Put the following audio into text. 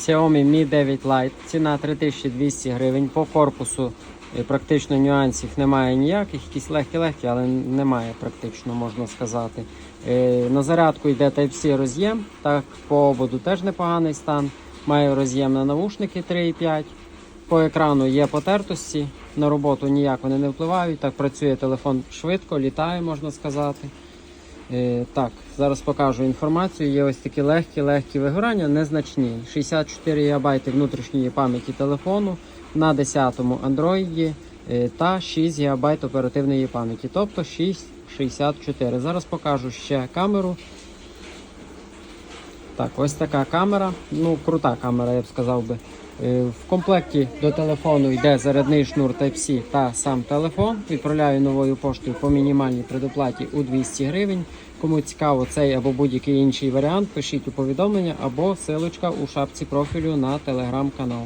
Xiaomi Mi 9 Lite, ціна 3200 гривень. По корпусу е, практично нюансів немає ніяких, якісь легкі-легкі, але немає практично, можна сказати. Е, На зарядку йде Type-C роз'єм, так по ободу теж непоганий стан. Має роз'єм на навушники 3,5. По екрану є потертості, на роботу ніяк вони не впливають. Так працює телефон швидко, літає, можна сказати. Е, так, зараз покажу інформацію. Є ось такі легкі-легкі вигорання, незначні. 64 ГБ внутрішньої пам'яті телефону на 10-му Android е, та 6 ГБ оперативної пам'яті, тобто 6,64. Зараз покажу ще камеру. Так, ось така камера. Ну, крута камера, я б сказав би. Е, В комплекті до телефону йде зарядний шнур Type-C та сам телефон. Відправляю новою поштою по мінімальній предоплаті у 200 гривень. Кому цікаво цей або будь-який інший варіант, пишіть у повідомлення або силочка у шапці профілю на телеграм-канал.